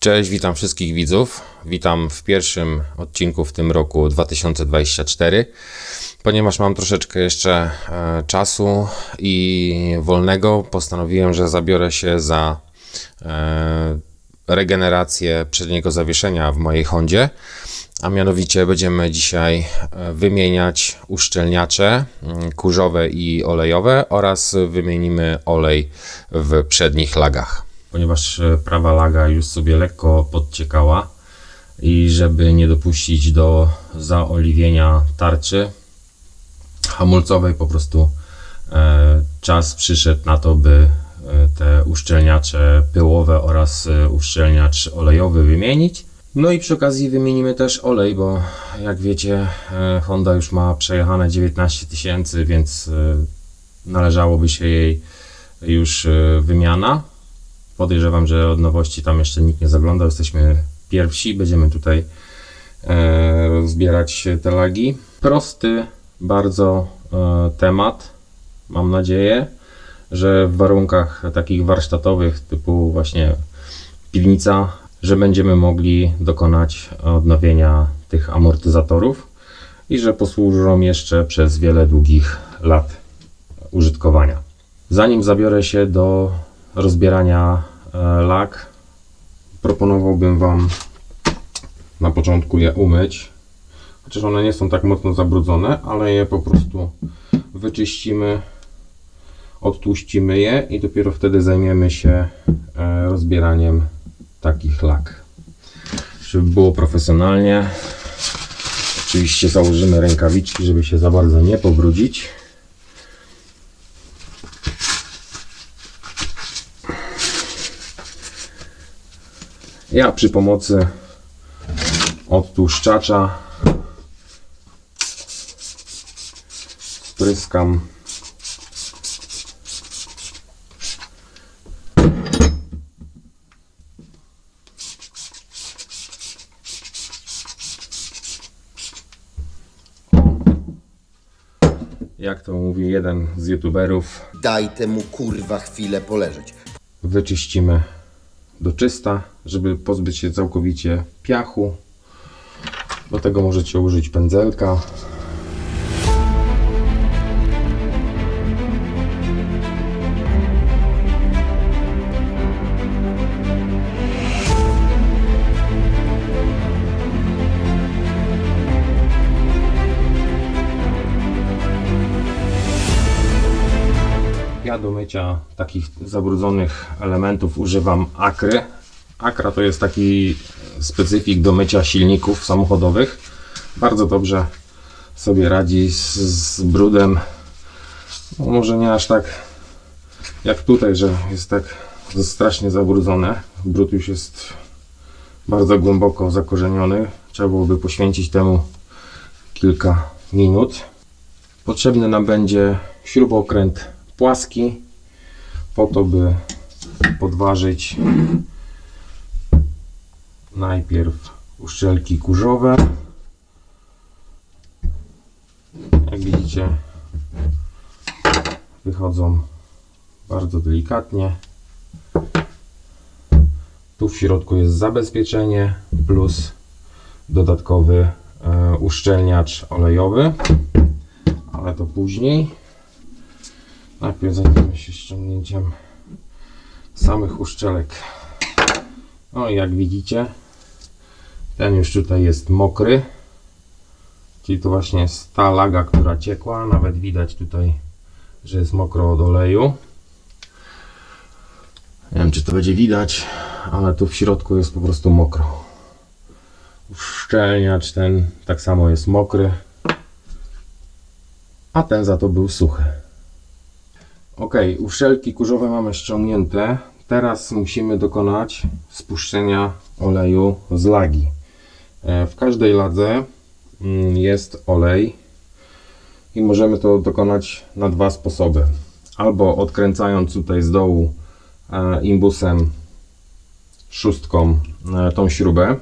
Cześć, witam wszystkich widzów. Witam w pierwszym odcinku w tym roku 2024. Ponieważ mam troszeczkę jeszcze e, czasu i wolnego, postanowiłem, że zabiorę się za e, regenerację przedniego zawieszenia w mojej Hondzie. A mianowicie będziemy dzisiaj e, wymieniać uszczelniacze mm, kurzowe i olejowe oraz wymienimy olej w przednich lagach. Ponieważ e, prawa laga już sobie lekko podciekała i żeby nie dopuścić do zaoliwienia tarczy hamulcowej, po prostu e, czas przyszedł na to, by e, te uszczelniacze pyłowe oraz uszczelniacz olejowy wymienić. No i przy okazji wymienimy też olej, bo jak wiecie, Honda już ma przejechane 19 tysięcy, więc należałoby się jej już wymiana. Podejrzewam, że od nowości tam jeszcze nikt nie zaglądał. Jesteśmy pierwsi. Będziemy tutaj e, zbierać te lagi. Prosty bardzo e, temat. Mam nadzieję, że w warunkach takich warsztatowych, typu właśnie piwnica, że będziemy mogli dokonać odnowienia tych amortyzatorów i że posłużą jeszcze przez wiele długich lat użytkowania. Zanim zabiorę się do rozbierania e, lag, proponowałbym Wam na początku je umyć. Chociaż one nie są tak mocno zabrudzone, ale je po prostu wyczyścimy, odtłuścimy je i dopiero wtedy zajmiemy się e, rozbieraniem takich lag. Żeby było profesjonalnie, oczywiście założymy rękawiczki, żeby się za bardzo nie pobrudzić. Ja przy pomocy odtłuszczacza spryskam jak to mówi jeden z youtuberów. Daj temu kurwa chwilę poleżeć. wyczyścimy do czysta, żeby pozbyć się całkowicie piachu. Do tego możecie użyć pędzelka. Ja do mycia takich zabrudzonych elementów używam akry. Akra to jest taki specyfik do mycia silników samochodowych. Bardzo dobrze sobie radzi z, z brudem. No może nie aż tak jak tutaj, że jest tak strasznie zabrudzone. Brud już jest bardzo głęboko zakorzeniony. Trzeba byłoby poświęcić temu kilka minut. Potrzebny nam będzie śrubokręt płaski po to, by podważyć najpierw uszczelki kurzowe. Jak widzicie, wychodzą bardzo delikatnie. Tu w środku jest zabezpieczenie plus dodatkowy e, uszczelniacz olejowy, ale to później. Najpierw zajmiemy się ściągnięciem samych uszczelek. No i jak widzicie, ten już tutaj jest mokry. Czyli to właśnie jest ta laga, która ciekła. Nawet widać tutaj, że jest mokro od oleju. Nie wiem, czy to będzie widać, ale tu w środku jest po prostu mokro. Uszczelniacz ten tak samo jest mokry, a ten za to był suchy. Ok, uszczelki kurzowe mamy ściągnięte. Teraz musimy dokonać spuszczenia oleju z lagi. E, W każdej ladze mm, jest olej i możemy to dokonać na dwa sposoby. Albo odkręcając tutaj z dołu e, imbusem szóstką e, tą śrubę,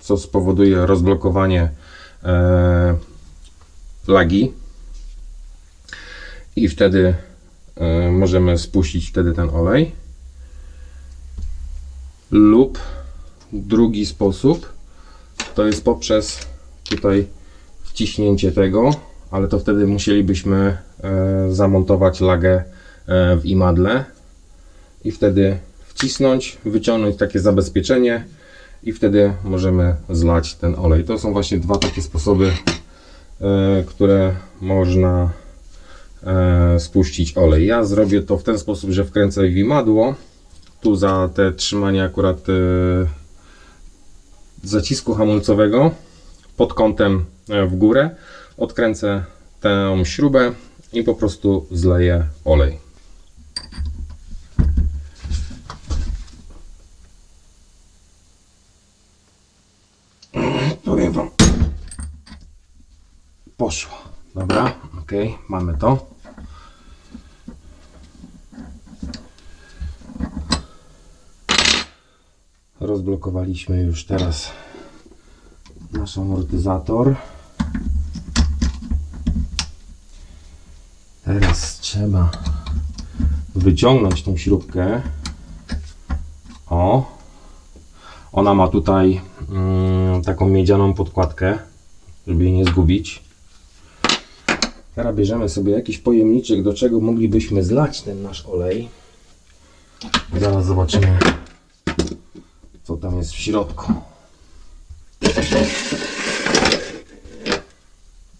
co spowoduje rozblokowanie lagi i wtedy możemy spuścić wtedy ten olej lub drugi sposób to jest poprzez tutaj wciśnięcie tego, ale to wtedy musielibyśmy e, zamontować lagę e, w imadle i wtedy wcisnąć, wyciągnąć takie zabezpieczenie i wtedy możemy zlać ten olej. To są właśnie dwa takie sposoby, e, które można spuścić olej. Ja zrobię to w ten sposób, że wkręcę w imadło. Tu za te trzymanie akurat zacisku hamulcowego pod kątem e, w górę. Odkręcę tę śrubę i po prostu zleję olej. Powiem Wam. Poszło. Dobra, ok, mamy to. Rozblokowaliśmy już teraz nasz amortyzator. Teraz trzeba wyciągnąć tą śrubkę. O, ona ma tutaj mm, taką miedzianą podkładkę, żeby jej nie zgubić. Teraz bierzemy sobie jakiś pojemniczek, do czego moglibyśmy zlać ten nasz olej. Zaraz zobaczymy, jest w środku.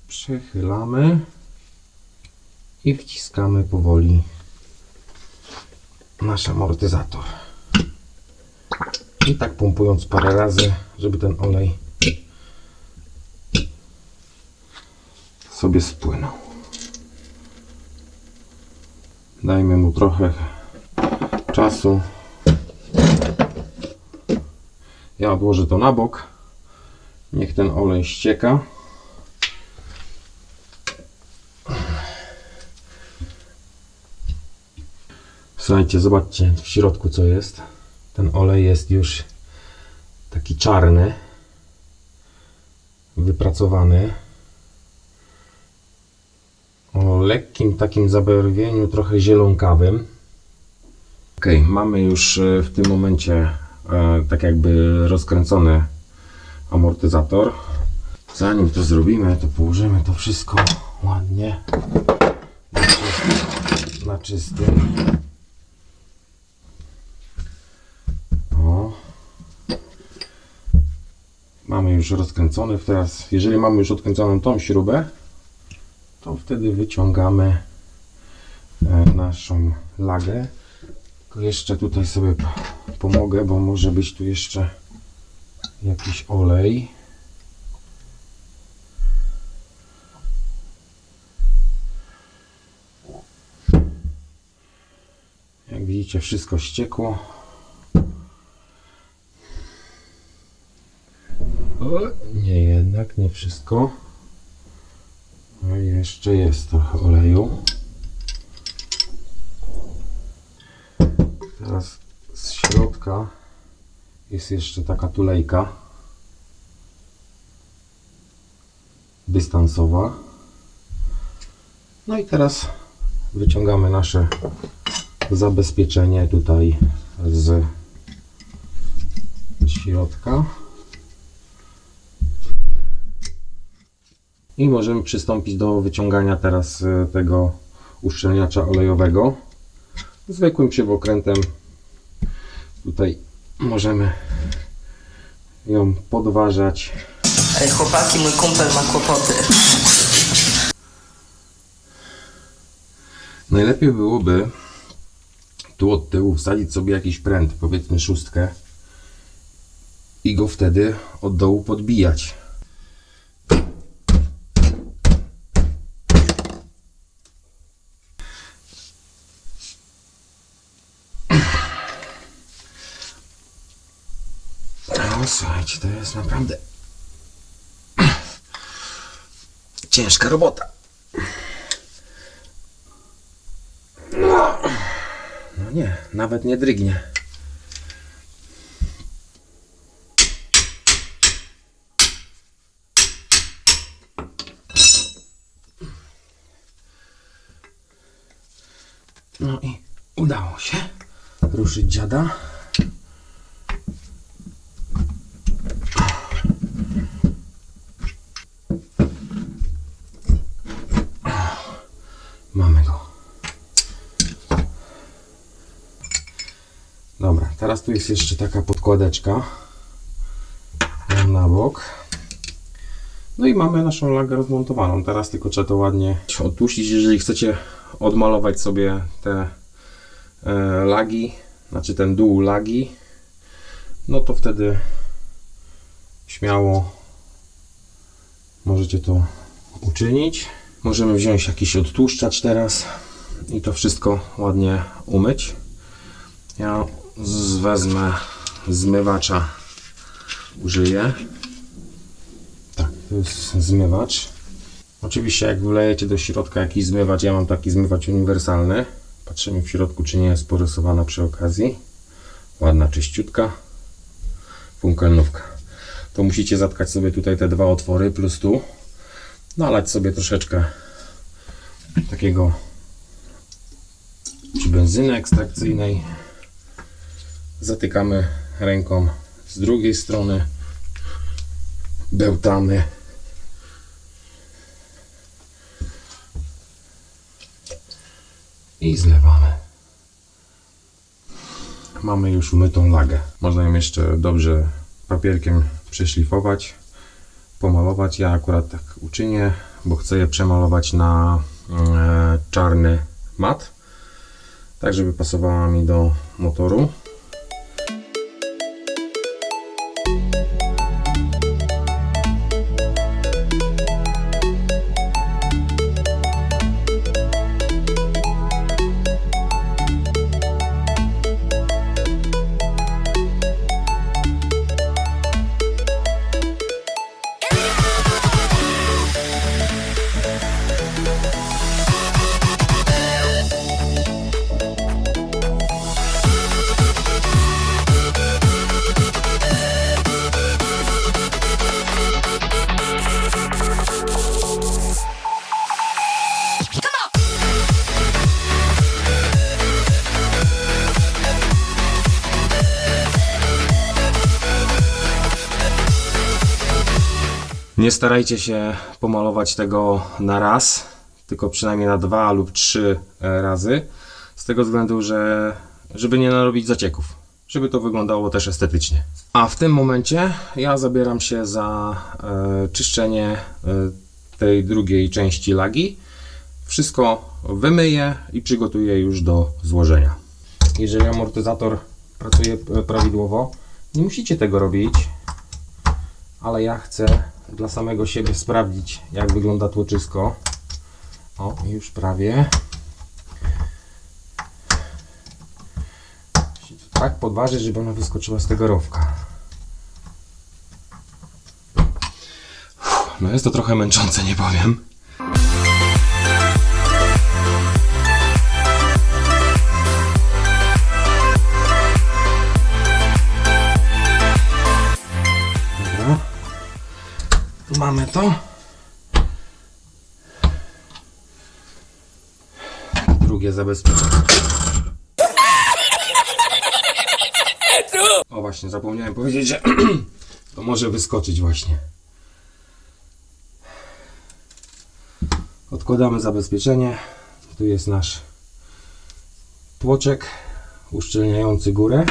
Przechylamy i wciskamy powoli nasz amortyzator. I tak pompując parę razy, żeby ten olej sobie spłynął. Dajmy mu trochę czasu. Ja odłożę to na bok. Niech ten olej ścieka. Słuchajcie, zobaczcie w środku co jest. Ten olej jest już taki czarny, wypracowany. O lekkim takim zabarwieniu, trochę zielonkawym. Ok, mamy już e, w tym momencie tak jakby rozkręcony amortyzator. Zanim to zrobimy, to położymy to wszystko ładnie na czystym. O. Mamy już rozkręcony. Teraz, jeżeli mamy już odkręconą tą śrubę, to wtedy wyciągamy e, naszą lagę. Jeszcze tutaj sobie pomogę, bo może być tu jeszcze jakiś olej. Jak widzicie, wszystko ściekło. O, nie jednak, nie wszystko. No jeszcze jest trochę oleju. Teraz jest jeszcze taka tulejka dystansowa. No i teraz wyciągamy nasze zabezpieczenie tutaj z środka. I możemy przystąpić do wyciągania teraz e, tego uszczelniacza olejowego. Zwykłym śrubokrętem tutaj możemy ją podważać. Ej, chłopaki, mój kumpel ma kłopoty. Najlepiej byłoby tu od tyłu wsadzić sobie jakiś pręt, powiedzmy szóstkę i go wtedy od dołu podbijać. No słuchajcie, to jest naprawdę ciężka robota. No nie, nawet nie drygnie. No i udało się ruszyć dziada. Tu jest jeszcze taka podkładeczka na bok. No i mamy naszą lagę rozmontowaną. Teraz tylko trzeba to ładnie odtłuścić. Jeżeli chcecie odmalować sobie te e, lagi, znaczy ten dół lagi, no to wtedy śmiało możecie to uczynić. Możemy wziąć jakiś odtłuszczacz teraz i to wszystko ładnie umyć. Ja z- wezmę zmywacza, użyję. Tak, to jest zmywacz. Oczywiście jak wlejecie do środka jakiś zmywacz, ja mam taki zmywacz uniwersalny. Patrzymy w środku, czy nie jest porysowana przy okazji. Ładna, czyściutka. Funkelnówka. To musicie zatkać sobie tutaj te dwa otwory plus tu. Nalać sobie troszeczkę takiego czy benzyny ekstrakcyjnej. Zatykamy ręką z drugiej strony. Bełtamy. I zlewamy. Mamy już umytą lagę. Można ją jeszcze dobrze papierkiem przeszlifować, pomalować. Ja akurat tak uczynię, bo chcę je przemalować na e, czarny mat, tak żeby pasowała mi do motoru. Starajcie się pomalować tego na raz, tylko przynajmniej na dwa lub trzy e, razy. Z tego względu, że żeby nie narobić zacieków, żeby to wyglądało też estetycznie. A w tym momencie ja zabieram się za e, czyszczenie e, tej drugiej części lagi. Wszystko wymyję i przygotuję już do złożenia. Jeżeli amortyzator pracuje e, prawidłowo, nie musicie tego robić ale ja chcę dla samego siebie sprawdzić, jak wygląda tłoczysko. O, już prawie. Tak podważyć, żeby ona wyskoczyła z tego rowka. No jest to trochę męczące, nie powiem. Mamy to. Drugie zabezpieczenie. O właśnie, zapomniałem powiedzieć, że to może wyskoczyć właśnie. Odkładamy zabezpieczenie. Tu jest nasz tłoczek uszczelniający górę.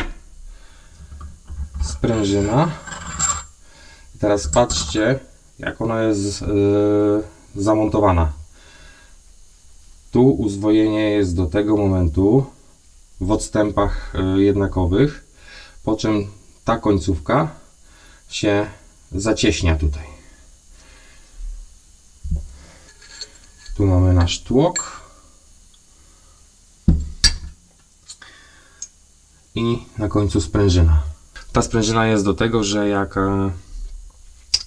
Sprężyna. Teraz patrzcie, jak ona jest yy, zamontowana. Tu uzwojenie jest do tego momentu w odstępach yy, jednakowych, po czym ta końcówka się zacieśnia tutaj. Tu mamy nasz tłok. I na końcu sprężyna. Ta sprężyna jest do tego, że jak e,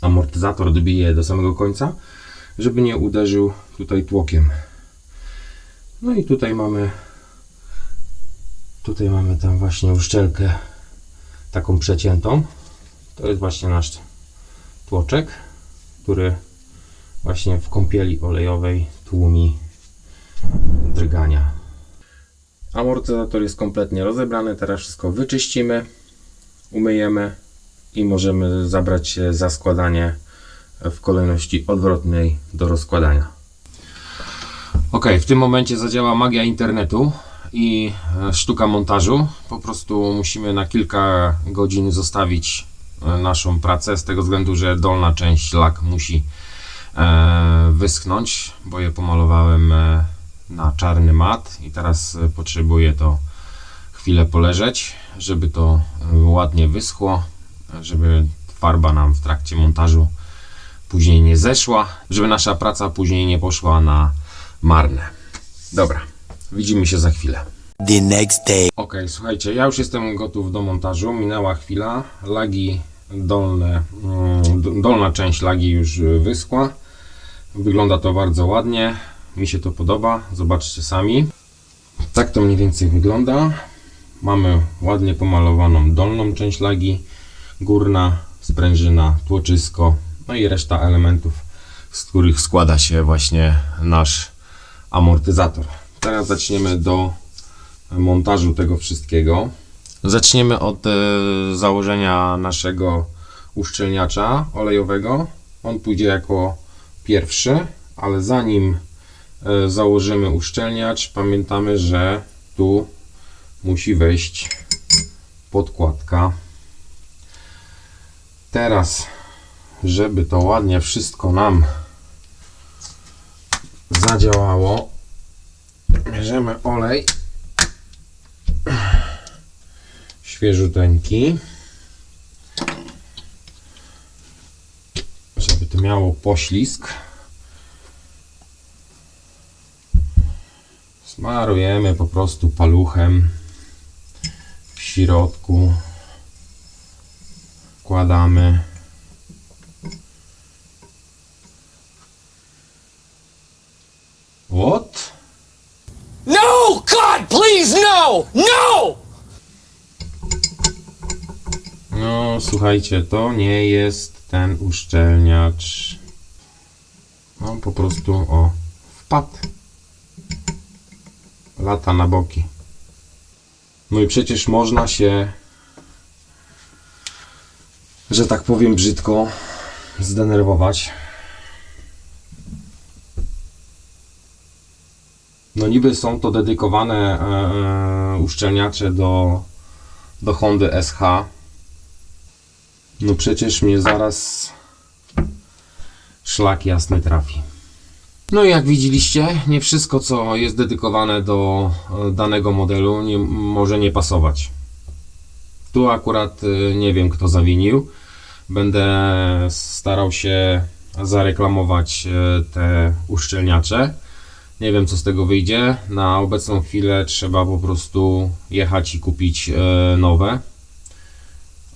amortyzator dobije do samego końca, żeby nie uderzył tutaj tłokiem. No i tutaj mamy tutaj mamy tam właśnie uszczelkę taką przeciętą. To jest właśnie nasz tłoczek, który właśnie w kąpieli olejowej tłumi drgania. Amortyzator jest kompletnie rozebrany, teraz wszystko wyczyścimy, umyjemy i możemy zabrać się za składanie w kolejności odwrotnej do rozkładania. Ok, w tym momencie zadziała magia internetu i e, sztuka montażu. Po prostu musimy na kilka godzin zostawić e, naszą pracę z tego względu, że dolna część lak musi e, wyschnąć, bo je pomalowałem na czarny mat i teraz potrzebuję to chwilę poleżeć, żeby to ładnie wyschło, żeby farba nam w trakcie montażu później nie zeszła, żeby nasza praca później nie poszła na marne. Dobra, widzimy się za chwilę. The next day. Ok, słuchajcie, ja już jestem gotów do montażu. Minęła chwila. Lagi dolne, mm, dolna część lagi już wyschła. Wygląda to bardzo ładnie. Mi się to podoba. Zobaczcie sami. Tak to mniej więcej wygląda. Mamy ładnie pomalowaną dolną część lagi, górna sprężyna, tłoczysko, no i reszta elementów, z których składa się właśnie nasz amortyzator. Teraz zaczniemy do montażu tego wszystkiego. Zaczniemy od e, założenia naszego uszczelniacza olejowego. On pójdzie jako pierwszy, ale zanim e, założymy uszczelniacz, pamiętamy, że tu musi wejść podkładka. Teraz, żeby to ładnie wszystko nam zadziałało, bierzemy olej świeżuteńki. Żeby to miało poślizg. Smarujemy po prostu paluchem w środku. Wkładamy. What? No! God, please, no! No! No, słuchajcie, to nie jest ten uszczelniacz. No, po prostu o, wpadł. Lata na boki. No i przecież można się, że tak powiem brzydko, zdenerwować. No niby są to dedykowane e, e, uszczelniacze do, do Hondy SH. No przecież mnie zaraz szlak jasny trafi. No i jak widzieliście, nie wszystko co jest dedykowane do e, danego modelu nie, może nie pasować. Tu akurat nie wiem kto zawinił. Będę starał się zareklamować e, te uszczelniacze. Nie wiem co z tego wyjdzie. Na obecną chwilę trzeba po prostu jechać i kupić e, nowe.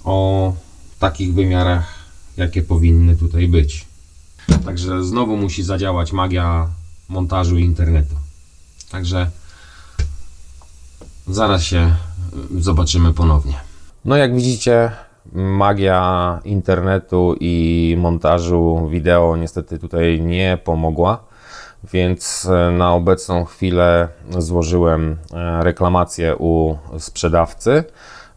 O takich wymiarach, jakie powinny tutaj być. Także znowu musi zadziałać magia montażu internetu. Także zaraz się y, zobaczymy ponownie. No jak widzicie, magia internetu i montażu wideo niestety tutaj nie pomogła. Więc e, na obecną chwilę złożyłem e, reklamację u sprzedawcy,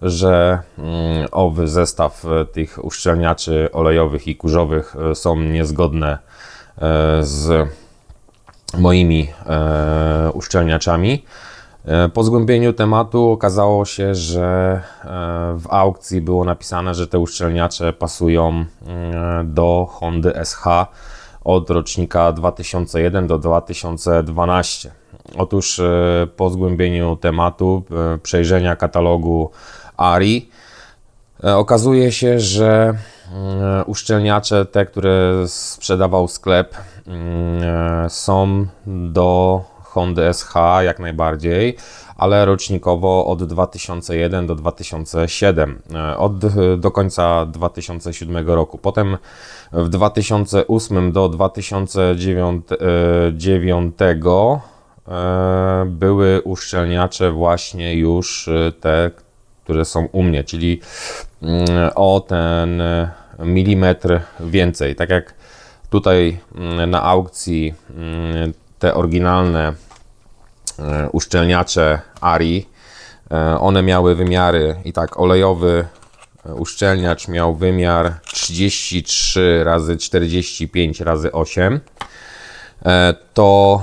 że mm, owy zestaw e, tych uszczelniaczy olejowych i kurzowych są niezgodne z moimi uszczelniaczami. E, Po zgłębieniu tematu okazało się, że e, w aukcji było napisane, że te uszczelniacze pasują mm, do Hondy SH od rocznika 2001 do 2012. Otóż e, po zgłębieniu tematu, przejrzenia katalogu ARI, Okazuje się, że mm, uszczelniacze, te, które sprzedawał sklep, mm, są do Hondy SH jak najbardziej, ale rocznikowo od 2001 do 2007, e, od do końca 2007 roku. Potem w 2008 do 2009 e, e, były uszczelniacze właśnie już e, te, które są u mnie, czyli mm, o ten e, milimetr więcej. Tak jak tutaj mm, na aukcji mm, te oryginalne e, uszczelniacze Ari, e, one miały wymiary i tak olejowy e, uszczelniacz miał wymiar 33 razy 45 razy 8 e, to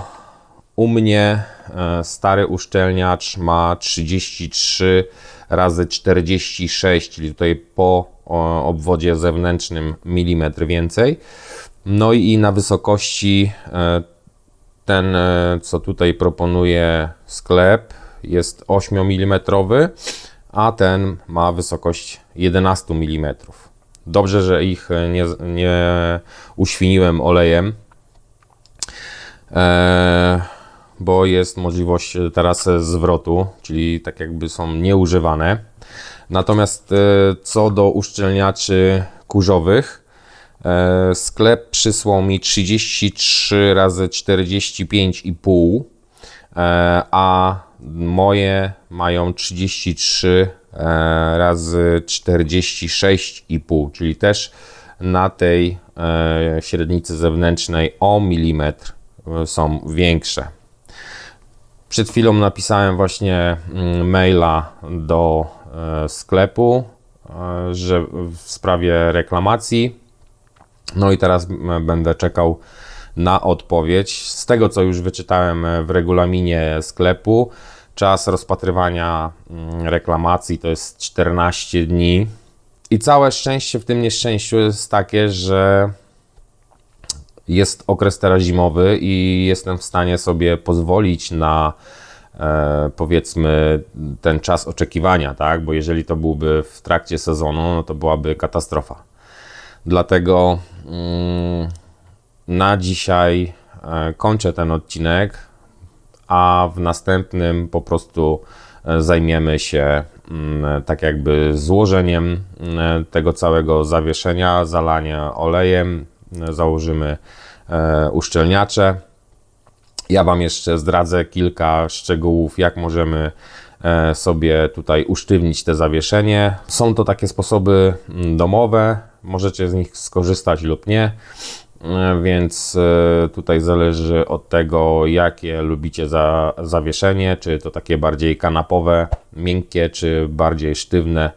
u mnie stary uszczelniacz ma 33 razy 46, czyli tutaj po obwodzie zewnętrznym milimetr więcej. No i na wysokości ten, e, co tutaj proponuje sklep, jest 8 mm, a ten ma wysokość 11 mm. Dobrze, że ich e, nie, nie uświniłem olejem, e, bo jest możliwość teraz zwrotu, czyli tak jakby są nieużywane. Natomiast co do uszczelniaczy kurzowych, sklep przysłał mi 33 razy 45,5, e, a moje mają 33 e, razy 46,5, czyli też na tej e, średnicy zewnętrznej o milimetr e, są większe. Przed chwilą napisałem właśnie mm, maila do e, sklepu, e, że w sprawie reklamacji. No i teraz będę czekał na odpowiedź. Z tego, co już wyczytałem e, w regulaminie sklepu, czas rozpatrywania mm, reklamacji to jest 14 dni. I całe szczęście w tym nieszczęściu jest takie, że jest okres teraz zimowy i jestem w stanie sobie pozwolić na e, powiedzmy ten czas oczekiwania, tak? Bo jeżeli to byłby w trakcie sezonu, no to byłaby katastrofa. Dlatego na dzisiaj e, kończę ten odcinek, a w następnym po prostu e, zajmiemy się mm, tak jakby złożeniem mm, tego całego zawieszenia, zalanie olejem, założymy e, uszczelniacze. Ja Wam jeszcze zdradzę kilka szczegółów, jak możemy sobie tutaj usztywnić te zawieszenie. Są to takie sposoby mm, domowe, możecie z nich skorzystać lub nie, E, więc e, tutaj zależy od tego, jakie lubicie za zawieszenie, czy to takie bardziej kanapowe, miękkie, czy bardziej sztywne.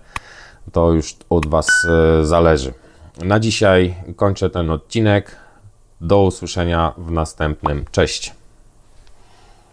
To już od Was e, zależy. Na dzisiaj kończę ten odcinek. Do usłyszenia w następnym. Cześć.